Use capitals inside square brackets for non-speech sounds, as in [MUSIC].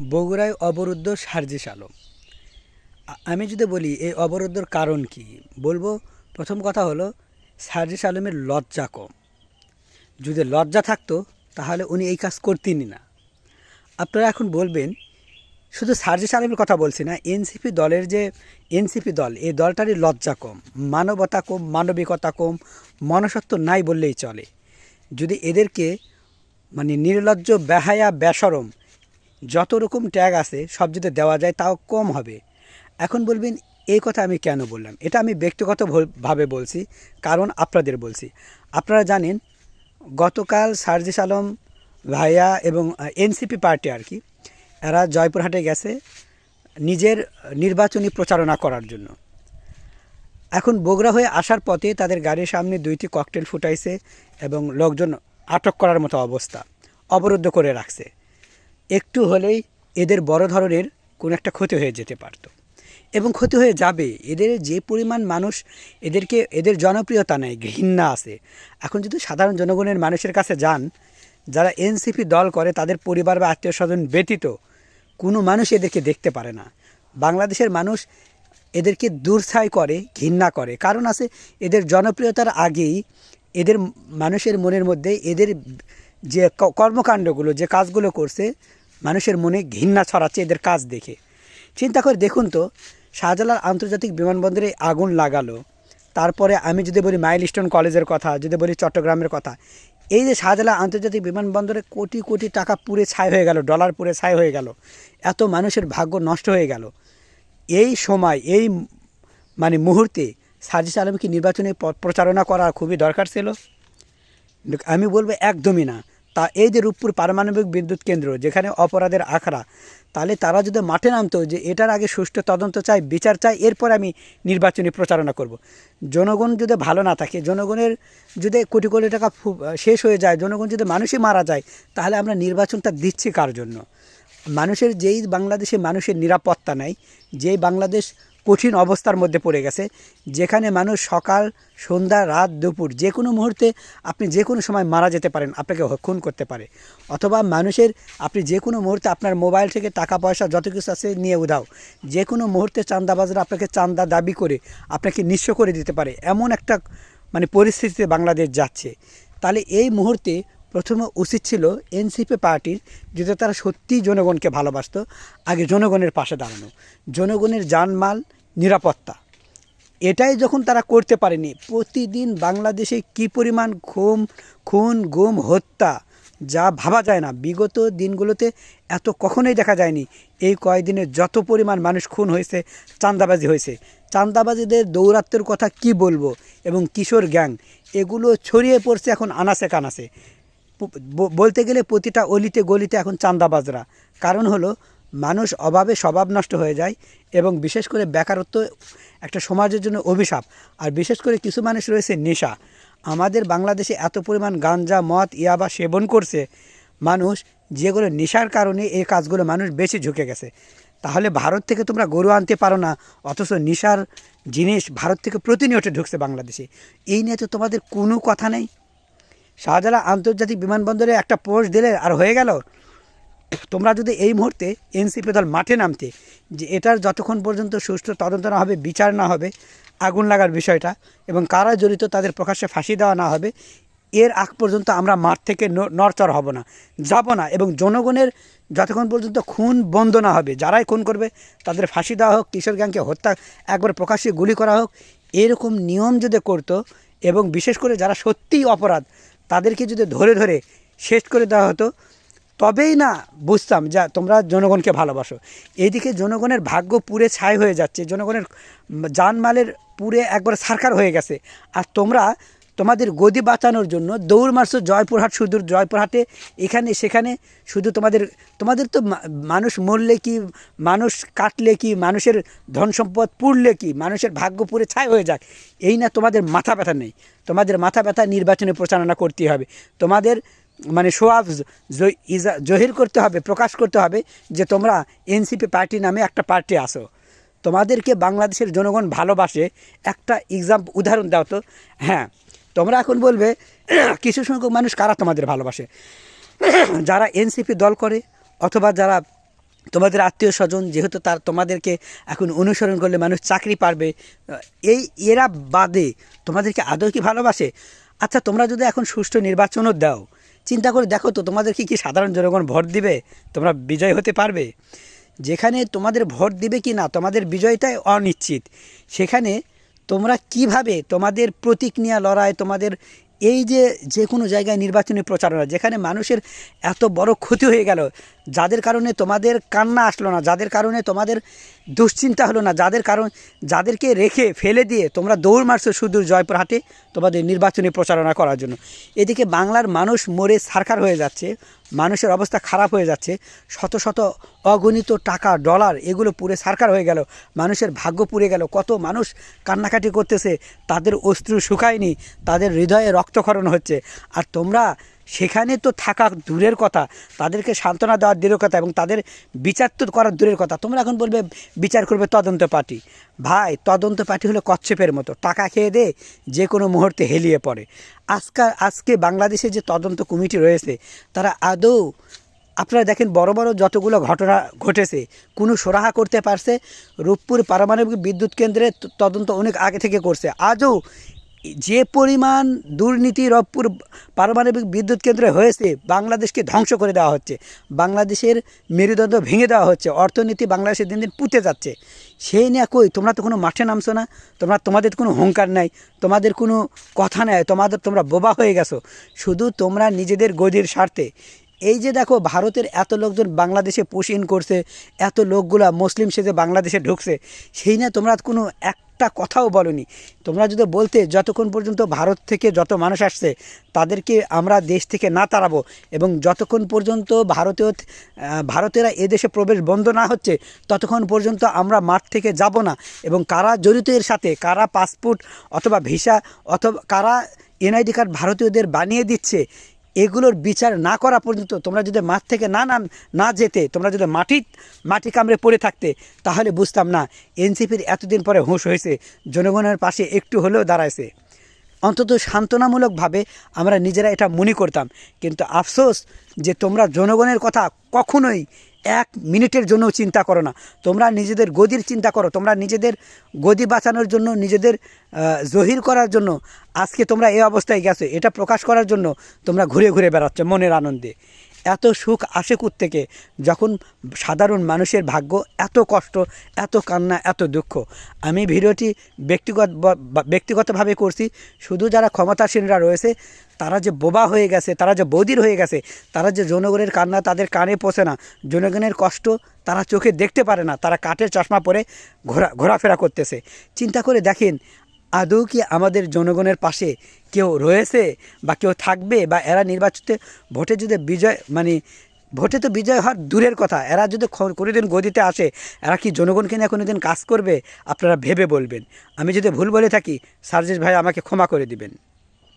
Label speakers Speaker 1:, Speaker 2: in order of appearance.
Speaker 1: বগুড়ায় অবরুদ্ধ সার্জিস আলম। আমি যদি বলি, এই অবরুদ্ধর কারণ কি? বলব, প্রথম কথা হলো, সার্জিস আলমের লজ্জা কম। যদি লজ্জা থাকতো, তাহলে উনি এই কাজ করতেনই না। আপনারা এখন বলবেন, শুধু সার্জিস আলমের কথা বলছি না, এনসিপি দলের যে, এনসিপি দল, এই দলটারই লজ্জা কম। মানবতা কম, মানবিকতা কম মনসত্ব নাই বললেই চলে। যদি এদেরকে মানে নির্লজ্জ, বেহায়া, বেসরম যত রকম ট্যাগ আছে, সব যদি দেওয়া যায় তাও কম হবে। এখন বলবেন, এই কথা আমি কেন বললাম? এটা আমি ব্যক্তিগত ভল- ভাবে বলছি, কারণ আপনাদের বলছি। আপনারা জানেন, গতকাল সার্জিস আলম ভাইয়া এবং এনসিপি পার্টি আর কি, এরা জয়পুরহাটে গেছে নিজের নির্বাচনী প্রচারণা করার জন্য। এখন বগুড়া হয়ে আসার পথে তাদের গাড়ির সামনে দুইটি ককটেল ফুটাইছে এবং লোকজন আটক করার মতো অবস্থা, অবরুদ্ধ করে রাখছে। একটু হলেই এদের বড় ধরনের কোনো একটা ক্ষতি হয়ে যেতে পারত। এবং ক্ষতি হয়ে যাবে। এদের যে পরিমাণ মানুষ এদেরকে, এদের জনপ্রিয়তা নেয় ঘৃণা আছে। এখন যদি সাধারণ জনগণের মানুষের কাছে যান, যারা এনসিপি দল করে, তাদের পরিবার বা আত্মীয় স্বজন ব্যতীত কোনো মানুষ এদেরকে দেখতে পারে না। বাংলাদেশের মানুষ এদেরকে দূরছাই করে, ঘৃণা করে। কারণ আছে, এদের জনপ্রিয়তার আগেই এদের মানুষের মনের মধ্যে এদের যে কর্মকাণ্ডগুলো, যে কাজগুলো করছে মানুষের মনে ঘৃণা ছড়াচ্ছে এদের কাজ দেখে। চিন্তা করে দেখুন তো, শাহজালাল আন্তর্জাতিক বিমানবন্দরে আগুন লাগালো। তারপরে আমি যদি বলি মাইলস্টোন কলেজের কথা, যদি বলি চট্টগ্রামের কথা, এই যে শাহজালাল আন্তর্জাতিক বিমানবন্দরে কোটি কোটি টাকা পুড়ে ছাই হয়ে গেল, ডলার পুড়ে ছাই হয়ে গেল, এত মানুষের ভাগ্য নষ্ট হয়ে গেল। এই সময়, এই মানে মুহূর্তে সাজিস আলমকে নির্বাচনে প্রচারণা করা খুবই দরকার ছিল। আমি বলব একদমই না। তা এই যে রূপপুর পারমাণবিক বিদ্যুৎ কেন্দ্র, যেখানে অপরাধের আখড়া, তাহলে তারা যদি মাঠে নামতো যে এটার আগে সুষ্ঠু তদন্ত চাই, বিচার চাই, এরপর আমি নির্বাচনী প্রচারণা করব। জনগণ যদি ভালো না থাকে, জনগণের যদি কোটি কোটি টাকা শেষ হয়ে যায়, জনগণ যদি মানুষই মারা যায়, তাহলে আমরা নির্বাচনটা দিচ্ছি কার জন্য মানুষের যেই বাংলাদেশে মানুষের নিরাপত্তা নাই, যেই বাংলাদেশ কঠিন অবস্থার মধ্যে পড়ে গেছে। যেখানে মানুষ সকাল, সন্ধ্যা, রাত, দুপুর যে কোনো মুহূর্তে আপনি যে কোনো সময় মারা যেতে পারেন, আপনাকে খুন করতে পারে। অথবা মানুষের আপনি যে কোনো মুহূর্তে আপনার মোবাইল থেকে টাকা, পয়সা যত কিছু আছে নিয়ে উধাও। যে কোনো মুহূর্তে চান্দাবাজরা আপনাকে চান্দা দাবি করে আপনাকে নিঃস্ব করে দিতে পারে। এমন একটা মানে পরিস্থিতিতে বাংলাদেশ যাচ্ছে। তাহলে এই মুহূর্তে প্রথমে উচিত ছিল এনসিপি পার্টির যদি তারা সত্যিই জনগণকে ভালোবাসতো, আগে জনগণের পাশে দাঁড়ানো। জনগণের জানমাল নিরাপত্তা। এটাই যখন তারা করতে পারেনি, প্রতিদিন বাংলাদেশে কি পরিমাণ খুন খুন, গুম, হত্যা, যা ভাবা যায় না। বিগত দিনগুলোতে এত কখনোই দেখা যায়নি। এই কয়েকদিনে যত পরিমাণ মানুষ খুন হয়েছে, চাঁদাবাজি হয়েছে। চাঁদাবাজিদের দৌরাত্মের কথা কি বলব? এবং কিশোর গ্যাং, এগুলো ছড়িয়ে পড়ছে এখন আনাসে কানাসে বলতে গেলে প্রতিটা অলিতে গলিতে এখন চাঁদাবাজরা। কারণ হলো মানুষ অভাবে স্বভাব নষ্ট হয়ে যায় এবং বিশেষ করে বেকারত্ব একটা সমাজের জন্য অভিশাপ। আর বিশেষ করে কিছু মানুষ রয়েছে নেশা। আমাদের বাংলাদেশে এত পরিমাণ গাঞ্জা, মদ, ইয়াবা সেবন করছে মানুষ যেগুলো নেশার কারণে এই কাজগুলো মানুষ বেশি ঝুঁকে গেছে। তাহলে ভারত থেকে তোমরা গরু আনতে পারো না, অথচ নেশার জিনিস ভারত থেকে প্রতিনিয়ত ঢুকছে বাংলাদেশে। এই নিয়ে তো তোমাদের কোনো কথা নেই। শাহজালাল আন্তর্জাতিক বিমানবন্দরে একটা পোস্ট দিলে আর হয়ে গেল? তোমরা যদি এই মুহূর্তে এনসিপি দল মাঠে নামতে, যে এটার যতক্ষণ পর্যন্ত সুষ্ঠু তদন্ত না হবে, বিচার না হবে, আগুন লাগার বিষয়টা, এবং কারা জড়িত তাদের প্রকাশ্যে ফাঁসি দেওয়া না হবে, এর আগ পর্যন্ত আমরা মাঠ থেকে নড়চড় হব না, যাব না, এবং জনগণের যতক্ষণ পর্যন্ত খুন বন্ধ না হবে, যারাই খুন করবে, তাদের ফাঁসি দেওয়া হোক, কিশোর গ্যাংকে হত্যা, একবার প্রকাশ্যে গুলি করা হোক, এরকম নিয়ম যদি করতো, এবং বিশেষ করে যারা সত্যিই অপরাধ, তাদেরকে যদি ধরে ধরে শেষ করে দেওয়া হতো তবেই না বুঝতাম যা তোমরা জনগণকে ভালোবাসো। এইদিকে জনগণের ভাগ্য পুরে ছাই হয়ে যাচ্ছে, জনগণের জানমালের পুরে একবার সারকার হয়ে গেছে। আর তোমরা তোমাদের গদি বাঁচানোর জন্য দৌড় মারছো জয়পুরহাট সুদূর জয়পুরহাটে, এখানে, সেখানে, শুধু তোমাদের তোমাদের তো মানুষ মরলে কি, মানুষ কাটলে কি, মানুষের ধন সম্পদ পুড়লে কি, মানুষের ভাগ্য পুরে ছাই হয়ে যাক, এই না তোমাদের মাথা ব্যথা নেই। তোমাদের মাথা ব্যথা নির্বাচনে প্রচারণা করতে হবে। তোমাদের মানে ইজা- জহির করতে হবে, প্রকাশ করতে হবে যে তোমরা এনসিপি পার্টি নামে একটা পার্টি আসো তোমাদেরকে বাংলাদেশের জনগণ ভালোবাসে। একটা এক্সাম উদাহরণ দাও তো। হ্যাঁ তোমরা এখন বলবে, [CLEARS THROAT] কিছু সংখ্যক মানুষ কারা তোমাদের ভালোবাসে? [CLEARS THROAT] যারা এনসিপি দল করে, অথবা যারা তোমাদের আত্মীয় স্বজন, যেহেতু তার তোমাদেরকে এখন অনুসরণ করলে মানুষ চাকরি পারবে এই এরা বাদে। তোমাদেরকে আদৌ কি ভালোবাসে? আচ্ছা তোমরা যদি এখন সুষ্ঠু নির্বাচনও দাও চিন্তা করে দেখো তো, তোমাদের কি সাধারণ জনগণ ভোট দিবে? তোমরা বিজয় হতে পারবে? যেখানে তোমাদের ভোট দিবে কি না, তোমাদের বিজয়টাই অনিশ্চিত। সেখানে তোমরা কীভাবে তোমাদের প্রতীক নিয়ে লড়াই, তোমাদের এই যে যে কোনো জায়গায় নির্বাচনী প্রচারণা যেখানে মানুষের এত বড় ক্ষতি হয়ে গেল, যাদের কারণে তোমাদের কান্না আসলো না, যাদের কারণে তোমাদের দুশ্চিন্তা হলো না, যাদের কারণ যাদেরকে রেখে ফেলে দিয়ে তোমরা দৌড় মারছো সুদূর জয়পুরহাটে তোমাদের নির্বাচনী প্রচারণা করার জন্য। এদিকে বাংলার মানুষ মরে সারকার হয়ে যাচ্ছে, মানুষের অবস্থা খারাপ হয়ে যাচ্ছে, শত শত অগণিত টাকা, ডলার এগুলো পুরে সারকার হয়ে গেল, মানুষের ভাগ্য পুড়ে গেল, কত মানুষ কান্নাকাটি করতেছে, তাদের অস্ত্র শুকায়নি, তাদের হৃদয়ে রক্তক্ষরণ হচ্ছে। আর তোমরা সেখানে তো থাকা দূরের কথা, তাদেরকে সান্ত্বনা দেওয়ার দূরের কথা এবং তাদের বিচার তো করার দূরের কথা। তোমরা এখন বলবে, বিচার করবে তদন্ত পার্টি। ভাই, তদন্ত পার্টি হলো কচ্ছপের মতো। টাকা খেয়ে দে, যে কোনো মুহূর্তে হেলিয়ে পড়ে। আজকাল আজকে বাংলাদেশে যে তদন্ত কমিটি রয়েছে, তারা আদৌ, আপনারা দেখেন বড় বড় যতগুলো ঘটনা ঘটেছে, কোনো সুরাহা করতে পারছে? রূপপুর পারমাণবিক বিদ্যুৎ কেন্দ্রে তদন্ত অনেক আগে থেকে করছে। আজও যে পরিমাণ দুর্নীতি রূপপুর পারমাণবিক বিদ্যুৎ কেন্দ্রে হয়েছে, বাংলাদেশকে ধ্বংস করে দেওয়া হচ্ছে। বাংলাদেশের মেরুদণ্ড ভেঙে দেওয়া হচ্ছে। অর্থনীতি বাংলাদেশের দিন দিন পুঁতে যাচ্ছে। সেই নিয়ে কই, তোমরা তো কোনো মাঠে নামছো না। তোমরা, তোমাদের কোনো হুঙ্কার নাই। তোমাদের কোনো কথা নেই। তোমাদের, তোমরা বোবা হয়ে গেছো। শুধু তোমরা নিজেদের গদির স্বার্থে এই যে দেখো, ভারতের এত লোকজন বাংলাদেশে ইন করছে, এত লোকগুলা মুসলিম সেজে বাংলাদেশে ঢুকছে, সেই নিয়ে তোমরা কোনো একটা কথাও বলনি। তোমরা যদি বলতে যতক্ষণ পর্যন্ত ভারত থেকে যত মানুষ আসছে, তাদেরকে আমরা দেশ থেকে না তাড়াবো এবং যতক্ষণ পর্যন্ত ভারতীয় ভারতেরা এদেশে প্রবেশ বন্ধ না হচ্ছে, ততক্ষণ পর্যন্ত আমরা মাঠ থেকে যাব না। এবং কারা জড়িত এর সাথে, কারা পাসপোর্ট অথবা ভিসা অথবা কারা এনআইডি কার্ড ভারতীয়দের বানিয়ে দিচ্ছে এগুলোর বিচার না করা পর্যন্ত তোমরা যদি মাঠ থেকে না নাম, না যেতে, তোমরা যদি মাটি মাটি কামড়ে পড়ে থাকতে, তাহলে বুঝতাম না এনসিপির এতদিন পরে হুঁশ হয়েছে, জনগণের পাশে একটু হলেও দাঁড়াইছে। অন্তত সান্ত্বনামূলকভাবে আমরা নিজেরা এটা মনে করতাম। কিন্তু আফসোস যে তোমরা জনগণের কথা কখনোই এক মিনিটের জন্য চিন্তা করো না। তোমরা নিজেদের গদির চিন্তা করো। তোমরা নিজেদের গদি বাঁচানোর জন্য, নিজেদের জহির করার জন্য আজকে তোমরা এই অবস্থায় গেছো। এটা প্রকাশ করার জন্য তোমরা ঘুরে ঘুরে বেড়াচ্ছ মনের আনন্দে। এত সুখ আসে থেকে যখন সাধারণ মানুষের ভাগ্য এত কষ্ট, এত কান্না, এত দুঃখ। আমি ভিডিওটি ব্যক্তিগত ব্যক্তিগতভাবে করছি। শুধু যারা ক্ষমতাসীনরা রয়েছে, তারা যে বোবা হয়ে গেছে, তারা যে বদির হয়ে গেছে, তারা যে জনগণের কান্না তাদের কানে পৌঁছে না, জনগণের কষ্ট তারা চোখে দেখতে পারে না, তারা কাঠের চশমা পরে ঘোরা, ঘোরাফেরা করতেছে। চিন্তা করে দেখেন আদৌ কি আমাদের জনগণের পাশে কেউ রয়েছে বা কেউ থাকবে বা এরা নির্বাচিত ভোটে যদি বিজয় মানে ভোটে তো বিজয় হওয়ার দূরের কথা, এরা যদি কোনো দিন গদিতে আসে, এরা কি জনগণকে নিয়ে কোনোদিন কাজ করবে? আপনারা ভেবে বলবেন। আমি যদি ভুল বলে থাকি সার্জেশ ভাই আমাকে ক্ষমা করে দিবেন।